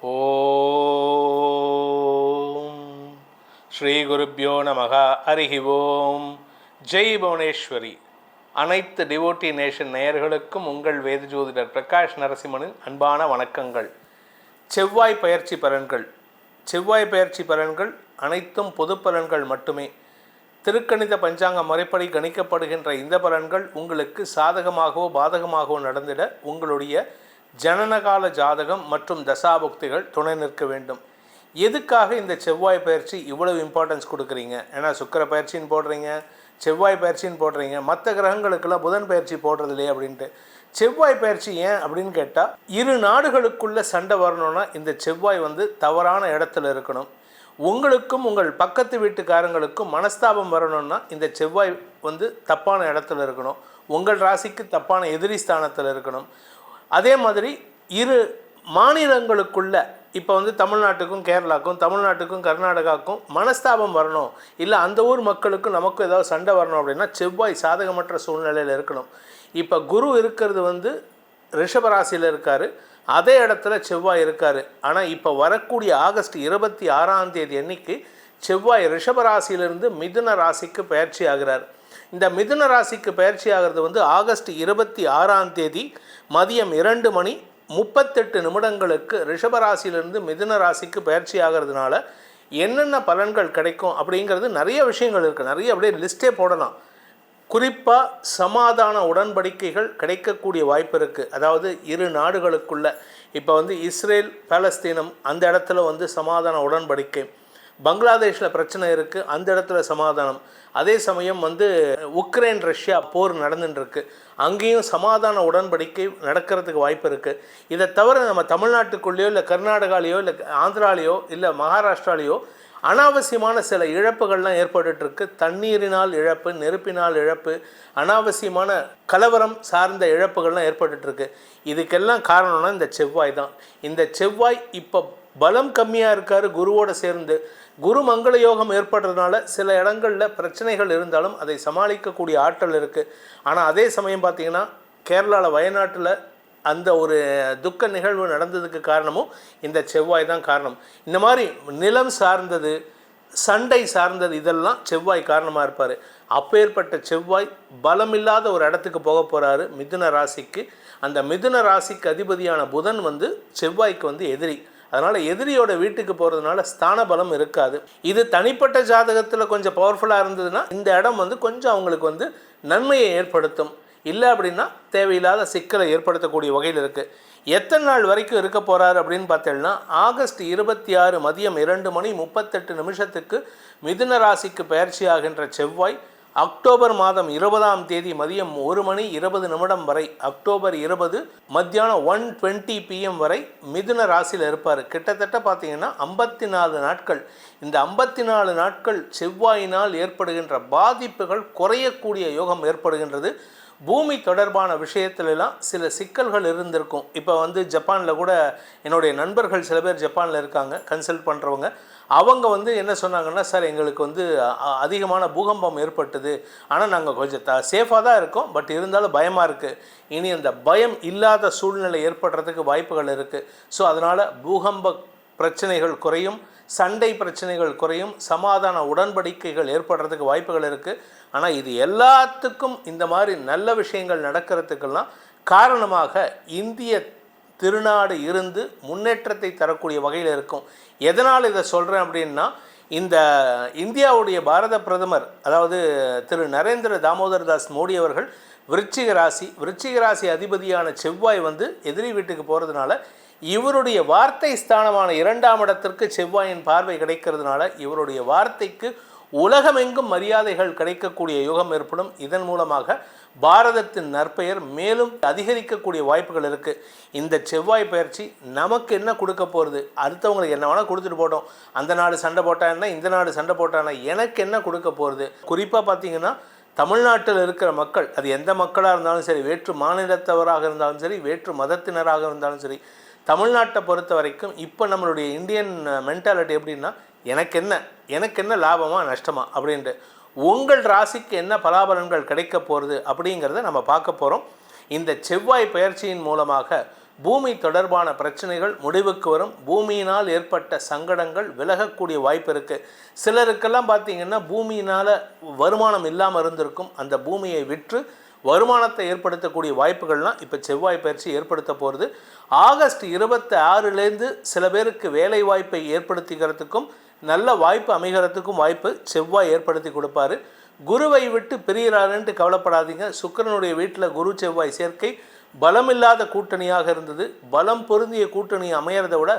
ஓம். ஸ்ரீ குருப்பியோ நமக. அருகி ஓம். ஜெய் புவனேஸ்வரி. அனைத்து டிவோட்டி நேஷன் நேயர்களுக்கும் உங்கள் வேத ஜோதிடர் பிரகாஷ் நரசிம்மனின் அன்பான வணக்கங்கள். செவ்வாய் பயிற்சி பலன்கள். செவ்வாய் பயிற்சி பலன்கள் அனைத்தும் பொது பலன்கள் மட்டுமே. திருக்கணித பஞ்சாங்க முறைப்படி கணிக்கப்படுகின்ற இந்த பலன்கள் உங்களுக்கு சாதகமாகவோ பாதகமாகவோ நடந்திட உங்களுடைய ஜனனகால ஜாதகம் மற்றும் தசாபுக்திகள் துணை நிற்க வேண்டும். எதுக்காக இந்த செவ்வாய் பயிற்சி இவ்வளவு இம்பார்ட்டன்ஸ் கொடுக்குறீங்க? ஏன்னா சுக்கர பயிற்சின்னு போடுறீங்க செவ்வாய் பயிற்சின்னு போடுறீங்க மற்ற கிரகங்களுக்கெல்லாம் புதன் பயிற்சி போடுறது இல்லையே அப்படின்ட்டு. செவ்வாய் பயிற்சி ஏன் அப்படின்னு கேட்டால் இரு நாடுகளுக்குள்ள சண்டை வரணும்னா இந்த செவ்வாய் வந்து தவறான இடத்துல இருக்கணும். உங்களுக்கும் உங்கள் பக்கத்து வீட்டுக்காரங்களுக்கும் மனஸ்தாபம் வரணும்னா இந்த செவ்வாய் வந்து தப்பான இடத்துல இருக்கணும். உங்கள் ராசிக்கு தப்பான எதிரி ஸ்தானத்தில் இருக்கணும். அதே மாதிரி இரு மாநிலங்களுக்குள்ள இப்போ வந்து தமிழ்நாட்டுக்கும் கேரளாக்கும் தமிழ்நாட்டுக்கும் கர்நாடகாவுக்கும் மனஸ்தாபம் வரணும். இல்லை அந்த ஊர் மக்களுக்கும் நமக்கும் ஏதாவது சண்டை வரணும் அப்படின்னா செவ்வாய் சாதகமற்ற சூழ்நிலையில் இருக்கணும். இப்போ குரு இருக்கிறது வந்து ரிஷபராசியில் இருக்கார். அதே இடத்துல செவ்வாய் இருக்கார். ஆனால் இப்போ வரக்கூடிய ஆகஸ்ட் இருபத்தி ஆறாம் தேதி அன்னைக்கு செவ்வாய் ரிஷபராசியிலிருந்து மிதுன ராசிக்கு பயிற்சி ஆகிறார். இந்த மிதுன ராசிக்கு பயிற்சி ஆகிறது வந்து ஆகஸ்ட் இருபத்தி ஆறாம் தேதி மதியம் இரண்டு மணி முப்பத்தெட்டு நிமிடங்களுக்கு ரிஷபராசியிலிருந்து மிதுன ராசிக்கு பயிற்சி ஆகிறதுனால என்னென்ன பலன்கள் கிடைக்கும் அப்படிங்கிறது நிறைய விஷயங்கள் இருக்குது நிறைய அப்படியே லிஸ்ட்டே போடலாம். குறிப்பாக சமாதான உடன்படிக்கைகள் கிடைக்கக்கூடிய வாய்ப்பு இருக்குது அதாவது இரு நாடுகளுக்குள்ள. இப்போ வந்து இஸ்ரேல் பாலஸ்தீனம் அந்த இடத்துல வந்து சமாதான உடன்படிக்கை. பங்களாதேஷில் பிரச்சனை இருக்குது அந்த இடத்துல சமாதானம். அதே சமயம் வந்து உக்ரைன் ரஷ்யா போர் நடந்துட்டுருக்கு அங்கேயும் சமாதான உடன்படிக்கை நடக்கிறதுக்கு வாய்ப்பு இருக்குது இதை தவிர நம்ம தமிழ்நாட்டுக்குள்ளேயோ இல்லை கர்நாடகாலேயோ இல்லை ஆந்திராலேயோ இல்லை மகாராஷ்டிராலேயோ அனாவசியமான சில இழப்புகள்லாம் ஏற்பட்டுருக்கு தண்ணீரினால் இழப்பு நெருப்பினால் இழப்பு அனாவசியமான கலவரம் சார்ந்த இழப்புகள்லாம் ஏற்பட்டுருக்கு இதுக்கெல்லாம் காரணம்னா இந்த செவ்வாய் தான். இந்த செவ்வாய் இப்போ பலம் கம்மியாக இருக்கார் குருவோட சேர்ந்து. குரு மங்கள யோகம் ஏற்படுறதுனால சில இடங்களில் பிரச்சனைகள் இருந்தாலும் அதை சமாளிக்கக்கூடிய ஆற்றல் இருக்குது ஆனால் அதே சமயம் பார்த்தீங்கன்னா கேரளாவில் வயநாட்டில் அந்த ஒரு துக்க நிகழ்வு நடந்ததுக்கு காரணமும் இந்த செவ்வாய் தான் காரணம். இந்த மாதிரி நிலம் சார்ந்தது சண்டை சார்ந்தது இதெல்லாம் செவ்வாய் காரணமாக இருப்பார். அப்பேற்பட்ட செவ்வாய் பலமில்லாத ஒரு இடத்துக்கு போக போகிறாரு மிதுன ராசிக்கு. அந்த மிதுன ராசிக்கு அதிபதியான புதன் வந்து செவ்வாய்க்கு வந்து எதிரி. அதனால் எதிரியோட வீட்டுக்கு போகிறதுனால ஸ்தான பலம் இருக்காது. இது தனிப்பட்ட ஜாதகத்தில் கொஞ்சம் பவர்ஃபுல்லாக இருந்ததுன்னா இந்த இடம் வந்து கொஞ்சம் அவங்களுக்கு வந்து நன்மையை ஏற்படுத்தும். இல்லை அப்படின்னா தேவையில்லாத சிக்கலை ஏற்படுத்தக்கூடிய வகையில் இருக்குது எத்தனை நாள் வரைக்கும் இருக்க போகிறார் அப்படின்னு பார்த்தோம்னா ஆகஸ்ட் இருபத்தி ஆறு மதியம் இரண்டு மணி முப்பத்தெட்டு நிமிஷத்துக்கு மிதுன ராசிக்கு பயிற்சி ஆகின்ற செவ்வாய் அக்டோபர் மாதம் இருபதாம் தேதி மதியம் ஒரு மணி இருபது நிமிடம் வரை அக்டோபர் இருபது மத்தியானம் ஒன் டுவெண்ட்டி பிஎம் வரை மிதுன ராசியில் இருப்பார். கிட்டத்தட்ட பார்த்தீங்கன்னா ஐம்பத்தி நாலு நாட்கள். இந்த ஐம்பத்தி நாலு நாட்கள் செவ்வாயினால் ஏற்படுகின்ற பாதிப்புகள் குறையக்கூடிய யோகம் ஏற்படுகின்றது. பூமி தொடர்பான விஷயத்துலலாம் சில சிக்கல்கள் இருந்திருக்கும். இப்போ வந்து ஜப்பானில் கூட என்னுடைய நண்பர்கள் சில பேர் ஜப்பானில் இருக்காங்க. கன்சல்ட் பண்ணுறவங்க அவங்க வந்து என்ன சொன்னாங்கன்னா சார் எங்களுக்கு வந்து அதிகமான பூகம்பம் ஏற்பட்டது. ஆனால் நாங்கள் கொஞ்சம் த சேஃபாக தான் இருக்கோம். பட் இருந்தாலும் பயமாக இருக்குது இனி அந்த பயம் இல்லாத சூழ்நிலை ஏற்படுறதுக்கு வாய்ப்புகள் இருக்குது ஸோ அதனால் பூகம்ப பிரச்சனைகள் குறையும். சண்டை பிரச்சனைகள் குறையும். சமாதான உடன்படிக்கைகள் ஏற்படுறதுக்கு வாய்ப்புகள் இருக்குது ஆனால் இது எல்லாத்துக்கும் இந்த மாதிரி நல்ல விஷயங்கள் நடக்கிறதுக்கெல்லாம் காரணமாக இந்திய திருநாடு இருந்து முன்னேற்றத்தை தரக்கூடிய வகையில் இருக்கும். எதனால் இதை சொல்கிறேன் அப்படின்னா இந்த இந்தியாவுடைய பாரத பிரதமர் அதாவது திரு நரேந்திர தாமோதர் தாஸ் மோடி அவர்கள் விருச்சிக ராசி விருச்சிக ராசி அதிபதியான செவ்வாய் வந்து எதிரி வீட்டுக்கு போகிறதுனால இவருடைய வார்த்தை ஸ்தானமான இரண்டாம் இடத்திற்கு செவ்வாயின் பார்வை கிடைக்கிறதுனால இவருடைய வார்த்தைக்கு உலகமெங்கும் மரியாதைகள் கிடைக்கக்கூடிய யுகம் ஏற்படும். இதன் மூலமாக பாரதத்தின் நற்பெயர் மேலும் அதிகரிக்கக்கூடிய வாய்ப்புகள் இருக்குது இந்த செவ்வாய் பயிற்சி நமக்கு என்ன கொடுக்க போகிறது அடுத்தவங்களுக்கு என்ன வேணால் கொடுத்துட்டு போட்டோம் அந்த நாடு சண்டை போட்டா இந்த நாடு சண்டை போட்டான்னா எனக்கு என்ன கொடுக்க போகிறது குறிப்பாக பார்த்தீங்கன்னா தமிழ்நாட்டில் இருக்கிற மக்கள் அது எந்த மக்களாக இருந்தாலும் சரி வேற்று மாநிலத்தவராக இருந்தாலும் சரி வேற்று மதத்தினராக இருந்தாலும் சரி தமிழ்நாட்டை பொறுத்த வரைக்கும் இப்போ நம்மளுடைய இந்தியன் மென்டாலிட்டி எப்படின்னா எனக்கு என்ன? எனக்கு என்ன லாபமா நஷ்டமா? அப்படின்ட்டு. உங்கள் ராசிக்கு என்ன பலாபலன்கள் கிடைக்க போகிறது அப்படிங்கிறத நம்ம பார்க்க போகிறோம் இந்த செவ்வாய் பயிற்சியின் மூலமாக பூமி தொடர்பான பிரச்சனைகள் முடிவுக்கு வரும். பூமியினால் ஏற்பட்ட சங்கடங்கள் விலகக்கூடிய வாய்ப்பு இருக்குது சிலருக்கெல்லாம் பார்த்தீங்கன்னா பூமியினால் வருமானம் இல்லாமல் இருந்திருக்கும். அந்த பூமியை விற்று வருமானத்தை ஏற்படுத்தக்கூடிய வாய்ப்புகள்லாம் இப்போ செவ்வாய் பயிற்சி ஏற்படுத்த போகிறது ஆகஸ்ட் இருபத்தி ஆறுலேருந்து சில பேருக்கு வேலை வாய்ப்பை ஏற்படுத்திக்கிறதுக்கும் நல்ல வாய்ப்பு அமைகிறதுக்கும் வாய்ப்பு செவ்வாய் ஏற்படுத்தி கொடுப்பாரு. குருவை விட்டு பிரியறாருன்ட்டு கவலைப்படாதீங்க. சுக்கிரனுடைய வீட்டில் குரு செவ்வாய் சேர்க்கை பலமில்லாத கூட்டணியாக இருந்தது. பலம் பொருந்திய கூட்டணி அமையிறத விட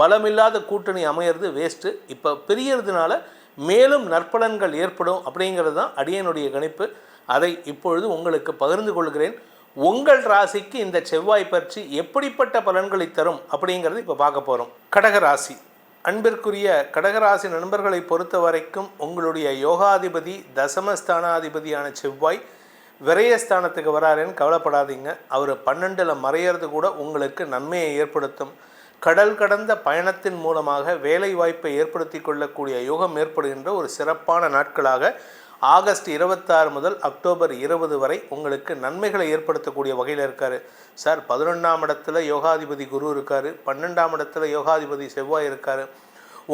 பலமில்லாத கூட்டணி அமையிறது வேஸ்ட்டு இப்போ பிரியறதுனால மேலும் நற்பலன்கள் ஏற்படும் அப்படிங்கிறது தான் அடியனுடைய கணிப்பு. அதை இப்பொழுது உங்களுக்கு பகிர்ந்து கொள்கிறேன். உங்கள் ராசிக்கு இந்த செவ்வாய் பயிற்சி எப்படிப்பட்ட பலன்களை தரும் அப்படிங்கிறது இப்போ பார்க்க போகிறோம் கடக ராசி. அன்பிற்குரிய கடகராசி நண்பர்களை பொறுத்த வரைக்கும் உங்களுடைய யோகாதிபதி தசமஸ்தானாதிபதியான செவ்வாய் விரயஸ்தானத்துக்கு வராருன்னு கவலைப்படாதீங்க. அவர் பன்னெண்டில் மறையிறது கூட உங்களுக்கு நன்மையை ஏற்படுத்தும். கடல் கடந்த பயணத்தின் மூலமாக வேலை வாய்ப்பை ஏற்படுத்தி கொள்ளக்கூடிய யோகம் ஏற்படுகின்ற ஒரு சிறப்பான நாட்களாக ஆகஸ்ட் இருபத்தாறு முதல் அக்டோபர் இருபது வரை உங்களுக்கு நன்மைகளை ஏற்படுத்தக்கூடிய வகையில் இருக்கார். சார் பதினொன்றாம் இடத்துல யோகாதிபதி குரு இருக்கார். பன்னெண்டாம் இடத்துல யோகாதிபதி செவ்வாய் இருக்கார்.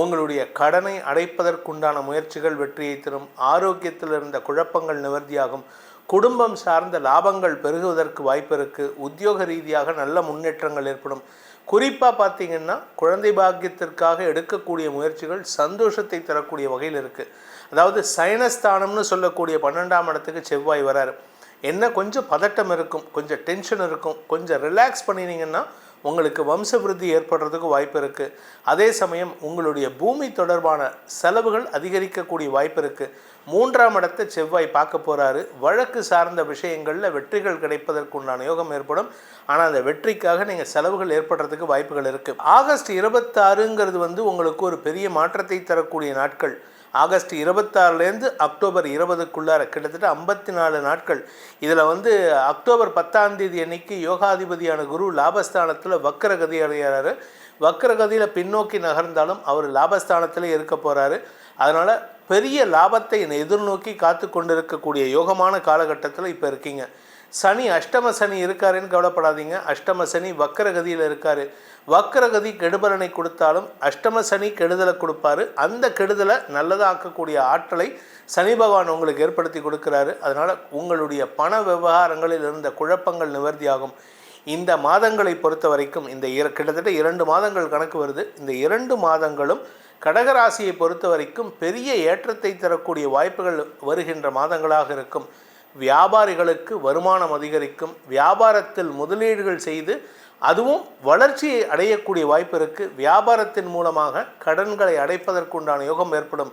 உங்களுடைய கடனை அடைப்பதற்குண்டான முயற்சிகள் வெற்றியை தரும். ஆரோக்கியத்தில் இருந்த குழப்பங்கள் நிவர்த்தியாகும். குடும்பம் சார்ந்த லாபங்கள் பெருகுவதற்கு வாய்ப்பு இருக்குது உத்தியோக ரீதியாக நல்ல முன்னேற்றங்கள் ஏற்படும். குறிப்பாக பார்த்தீங்கன்னா குழந்தை பாக்கியத்திற்காக எடுக்கக்கூடிய முயற்சிகள் சந்தோஷத்தை தரக்கூடிய வகையில் இருக்குது அதாவது சயனஸ்தானம்னு சொல்லக்கூடிய பன்னெண்டாம் இடத்துக்கு செவ்வாய் வராரு. என்ன கொஞ்சம் பதட்டம் இருக்கும் கொஞ்சம் டென்ஷன் இருக்கும் கொஞ்சம் ரிலாக்ஸ் பண்ணினீங்கன்னா உங்களுக்கு வம்சவிருத்தி ஏற்படுறதுக்கு வாய்ப்பு இருக்குது அதே சமயம் உங்களுடைய பூமி தொடர்பான செலவுகள் அதிகரிக்கக்கூடிய வாய்ப்பு இருக்குது மூன்றாம் இடத்தை செவ்வாய் பார்க்க போகிறாரு வழக்கு சார்ந்த விஷயங்களில் வெற்றிகள் கிடைப்பதற்குண்டான யோகம் ஏற்படும். ஆனால் அந்த வெற்றிக்காக நீங்கள் செலவுகள் ஏற்படுறதுக்கு வாய்ப்புகள் இருக்குது ஆகஸ்ட் இருபத்தாறுங்கிறது வந்து உங்களுக்கு ஒரு பெரிய மாற்றத்தை தரக்கூடிய நாட்கள். ஆகஸ்ட் இருபத்தாறுலேருந்து அக்டோபர் இருபதுக்குள்ளார கிட்டத்தட்ட ஐம்பத்தி நாலு நாட்கள். இதில் வந்து அக்டோபர் பத்தாம் தேதி அன்னைக்கு யோகாதிபதியான குரு லாபஸ்தானத்தில் வக்கரகதி அடைகிறாரு. வக்கரகதியில் பின்னோக்கி நகர்ந்தாலும் அவர் லாபஸ்தானத்தில் இருக்க போகிறாரு அதனால் பெரிய லாபத்தை எதிர்நோக்கி காத்து கொண்டிருக்கக்கூடிய யோகமான காலகட்டத்தில் இப்போ இருக்கீங்க. சனி அஷ்டம சனி இருக்காருன்னு கவலைப்படாதீங்க. அஷ்டம சனி வக்கரகதியில் இருக்காரு. வக்கரகதி கெடுபலனை கொடுத்தாலும் அஷ்டம சனி கெடுதலை கொடுப்பாரு. அந்த கெடுதலை நல்லதாக்கக்கூடிய ஆற்றலை சனி பகவான் உங்களுக்கு ஏற்படுத்தி கொடுக்குறாரு. அதனால் உங்களுடைய பண விவகாரங்களில் இருந்த குழப்பங்கள் நிவர்த்தியாகும். இந்த மாதங்களை பொறுத்த வரைக்கும் இந்த இர கிட்டத்தட்ட இரண்டு மாதங்கள் கணக்கு வருது. இந்த இரண்டு மாதங்களும் கடகராசியை பொறுத்த வரைக்கும் பெரிய ஏற்றத்தை தரக்கூடிய வாய்ப்புகள் வருகின்ற மாதங்களாக இருக்கும். வியாபாரிகளுக்கு வருமானம் அதிகரிக்கும். வியாபாரத்தில் முதலீடுகள் செய்து அதுவும் வளர்ச்சியை அடையக்கூடிய வாய்ப்பு இருக்குது வியாபாரத்தின் மூலமாக கடன்களை அடைப்பதற்குண்டான யோகம் ஏற்படும்.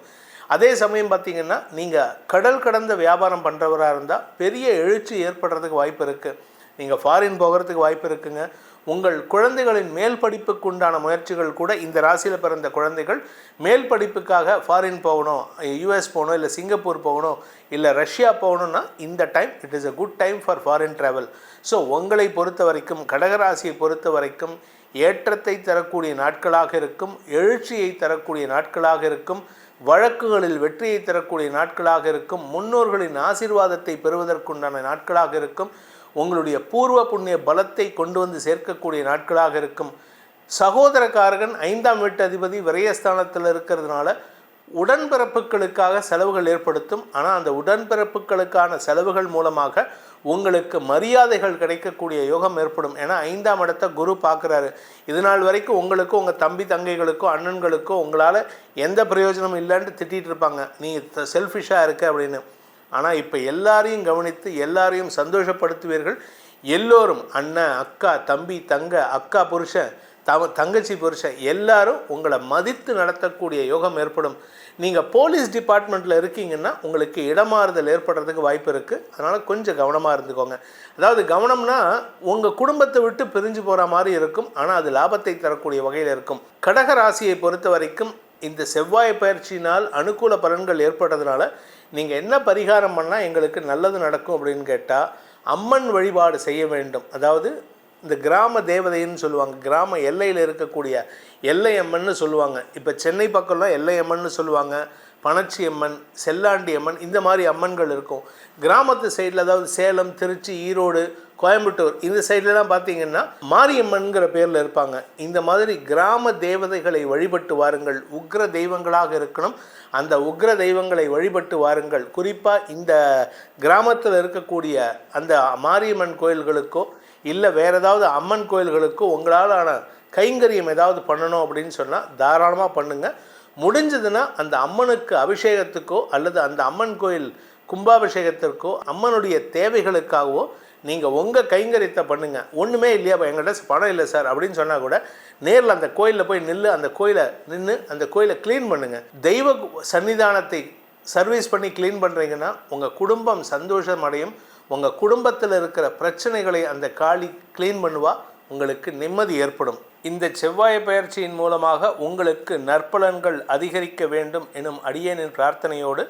அதே சமயம் பார்த்திங்கன்னா நீங்கள் கடல் கடந்த வியாபாரம் பண்ணுறவராக இருந்தால் பெரிய எழுச்சி ஏற்படுறதுக்கு வாய்ப்பு இருக்குது நீங்கள் ஃபாரின் போகிறதுக்கு வாய்ப்பு இருக்குங்க. உங்கள் குழந்தைகளின் மேல் படிப்புக்கு உண்டான முயற்சிகள் கூட இந்த ராசியில் பிறந்த குழந்தைகள் மேல் படிப்புக்காக ஃபாரின் போகணும் யூஎஸ் போகணும் இல்லை சிங்கப்பூர் போகணும் இல்லை ரஷ்யா போகணுன்னா இந்த time it is a good time for foreign travel so உங்களை பொறுத்த வரைக்கும் கடகராசியை பொறுத்த வரைக்கும் ஏற்றத்தை தரக்கூடிய நாட்களாக இருக்கும் எழுச்சியை தரக்கூடிய நாட்களாக இருக்கும் வழக்குகளில் வெற்றியை தரக்கூடிய நாட்களாக இருக்கும் முன்னோர்களின் ஆசீர்வாதத்தை பெறுவதற்குண்டான நாட்களாக இருக்கும் உங்களுடைய பூர்வ புண்ணிய பலத்தை கொண்டு வந்து சேர்க்கக்கூடிய நாட்களாக இருக்கும். சகோதரக்காரகன் ஐந்தாம் வீட்டு அதிபதி விரயஸ்தானத்தில் இருக்கிறதுனால உடன்பிறப்புகளுக்காக செலவுகள் ஏற்படுத்தும். ஆனால் அந்த உடன்பிறப்புகளுக்கான செலவுகள் மூலமாக உங்களுக்கு மரியாதைகள் கிடைக்கக்கூடிய யோகம் ஏற்படும். ஏன்னா ஐந்தாம் இடத்த குரு பார்க்குறாரு. இது நாள் வரைக்கும் உங்களுக்கும் உங்கள் தம்பி தங்கைகளுக்கோ அண்ணன்களுக்கோ உங்களால் எந்த பிரயோஜனமும் இல்லைன்ட்டு திட்டிகிட்டு இருப்பாங்க. நீ செல்ஃபிஷாக இருக்க அப்படின்னு. ஆனால் இப்போ எல்லாரையும் கவனித்து எல்லாரையும் சந்தோஷப்படுத்துவீர்கள். எல்லோரும் அண்ணன் அக்கா தம்பி தங்க அக்கா புருஷன் தவ தங்கச்சி புருஷன் எல்லாரும் உங்களை மதித்து நடத்தக்கூடிய யோகம் ஏற்படும். நீங்கள் போலீஸ் டிபார்ட்மெண்ட்டில் இருக்கீங்கன்னா உங்களுக்கு இடமாறுதல் ஏற்படுறதுக்கு வாய்ப்பு இருக்குது அதனால் கொஞ்சம் கவனமாக இருந்துக்கோங்க. அதாவது கவனம்னா உங்கள் குடும்பத்தை விட்டு பிரிஞ்சு போகிற மாதிரி இருக்கும். ஆனால் அது லாபத்தை தரக்கூடிய வகையில் இருக்கும். கடக ராசியை பொறுத்த வரைக்கும் இந்த செவ்வாய் பயிற்சியினால் அனுகூல பலன்கள் ஏற்பட்டதுனால நீங்கள் என்ன பரிகாரம் பண்ணால் எங்களுக்கு நல்லது நடக்கும் அப்படின்னு கேட்டால் அம்மன் வழிபாடு செய்ய வேண்டும். அதாவது இந்த கிராம தேவதைன்னு சொல்லுவாங்க. கிராம எல்லையில் இருக்கக்கூடிய எல்லையம்மன்னு சொல்லுவாங்க. இப்போ சென்னை பக்கம்லாம் எல்லையம்மன்னு சொல்லுவாங்க. பனச்சி அம்மன் செல்லாண்டி அம்மன் இந்த மாதிரி அம்மன்கள் இருக்கும். கிராமத்து சைடில் அதாவது சேலம் திருச்சி ஈரோடு கோயம்புத்தூர் இந்த சைட்லலாம் பார்த்தீங்கன்னா மாரியம்மன்கிற பேரில் இருப்பாங்க. இந்த மாதிரி கிராம தேவதைகளை வழிபட்டு வாருங்கள். உக்ர தெய்வங்களாக இருக்கணும். அந்த உக்ர தெய்வங்களை வழிபட்டு வாருங்கள். குறிப்பாக இந்த கிராமத்தில் இருக்கக்கூடிய அந்த மாரியம்மன் கோயில்களுக்கோ இல்லை வேறு ஏதாவது அம்மன் கோயில்களுக்கோ உங்களாலான கைங்கரியம் ஏதாவது பண்ணணும் அப்படின்னு சொன்னால் தாராளமாக பண்ணுங்கள் முடிஞ்சதுன்னா அந்த அம்மனுக்கு அபிஷேகத்துக்கோ அல்லது அந்த அம்மன் கோயில் கும்பாபிஷேகத்திற்கோ அம்மனுடைய தேவைகளுக்காகவோ நீங்கள் உங்கள் கைங்கரியத்தை பண்ணுங்கள் ஒன்றுமே இல்லையா? எங்கள்கிட்ட பணம் இல்லை சார். அப்படின்னு சொன்னால் கூட நேரில் அந்த கோயிலில் போய் நில்லு அந்த கோயிலை நின்று அந்த கோயிலை க்ளீன் பண்ணுங்கள் தெய்வ சன்னிதானத்தை சர்வீஸ் பண்ணி க்ளீன் பண்ணுறீங்கன்னா உங்கள் குடும்பம் சந்தோஷம் அடையும் உங்கள் குடும்பத்தில் இருக்கிற பிரச்சனைகளை அந்த காளி க்ளீன் பண்ணுவா. உங்களுக்கு நிம்மதி ஏற்படும். இந்த செவ்வாய் பயிற்சியின் மூலமாக உங்களுக்கு நற்பலன்கள் அதிகரிக்க வேண்டும் எனும் அடியேனின் பிரார்த்தனையோடு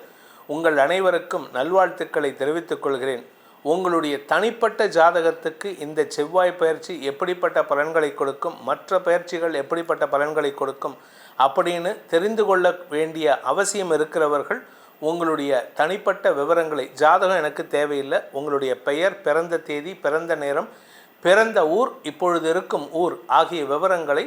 உங்கள் அனைவருக்கும் நல்வாழ்த்துக்களை தெரிவித்துக் கொள்கிறேன். உங்களுடைய தனிப்பட்ட ஜாதகத்துக்கு இந்த செவ்வாய் பயிற்சி எப்படிப்பட்ட பலன்களை கொடுக்கும் மற்ற பயிற்சிகள் எப்படிப்பட்ட பலன்களை கொடுக்கும் அப்படின்னு தெரிந்து கொள்ள வேண்டிய அவசியம் இருக்கிறவர்கள் உங்களுடைய தனிப்பட்ட விவரங்களை ஜாதகம் எனக்கு தேவையில்லை உங்களுடைய பெயர் பிறந்த தேதி பிறந்த நேரம் பிறந்த ஊர் இப்பொழுது இருக்கும் ஊர் ஆகிய விவரங்களை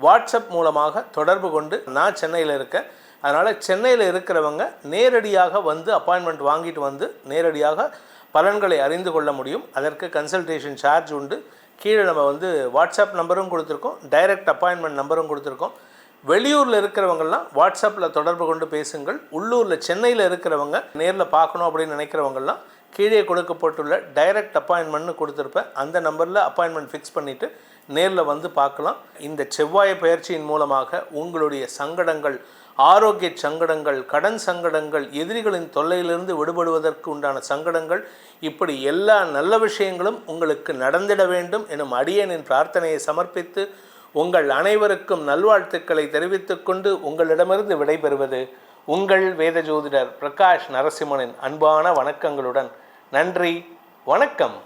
வாட்ஸ்அப் மூலமாக தொடர்பு கொண்டு நான் சென்னையில் இருக்க அதனால் சென்னையில் இருக்கிறவங்க நேரடியாக வந்து அப்பாயின்மெண்ட் வாங்கிட்டு வந்து நேரடியாக பலன்களை அறிந்து கொள்ள முடியும். அதற்கு கன்சல்டேஷன் சார்ஜ் உண்டு. கீழே நம்ம வந்து வாட்ஸ்அப் நம்பரும் கொடுத்துருக்கோம். டைரக்ட் அப்பாயின்மெண்ட் நம்பரும் கொடுத்துருக்கோம். வெளியூரில் இருக்கிறவங்கெல்லாம் வாட்ஸ்அப்பில் தொடர்பு கொண்டு பேசுங்கள். உள்ளூரில் சென்னையில் இருக்கிறவங்க நேரில் பார்க்கணும் அப்படின்னு நினைக்கிறவங்கெல்லாம் கீழே கொடுக்கப்பட்டுள்ள டைரக்ட் அப்பாயின்மெண்ட்னு கொடுத்துருப்பேன். அந்த நம்பரில் அப்பாயின்மெண்ட் ஃபிக்ஸ் பண்ணிவிட்டு நேரில் வந்து பார்க்கலாம். இந்த செவ்வாய் பயிற்சியின் மூலமாக உங்களுடைய சங்கடங்கள் ஆரோக்கிய சங்கடங்கள் கடன் சங்கடங்கள் எதிரிகளின் தொல்லையிலிருந்து விடுபடுவதற்கு உண்டான சங்கடங்கள் இப்படி எல்லா நல்ல விஷயங்களும் உங்களுக்கு நடந்திட வேண்டும் எனும் அடியனின் பிரார்த்தனையை சமர்ப்பித்து உங்கள் அனைவருக்கும் நல்வாழ்த்துக்களை தெரிவித்துக்கொண்டு உங்களிடமிருந்து விடைபெறுவது உங்கள் வேத ஜோதிடர் பிரகாஷ் நரசிம்மனின் அன்பான வணக்கங்களுடன். நன்றி வணக்கம்.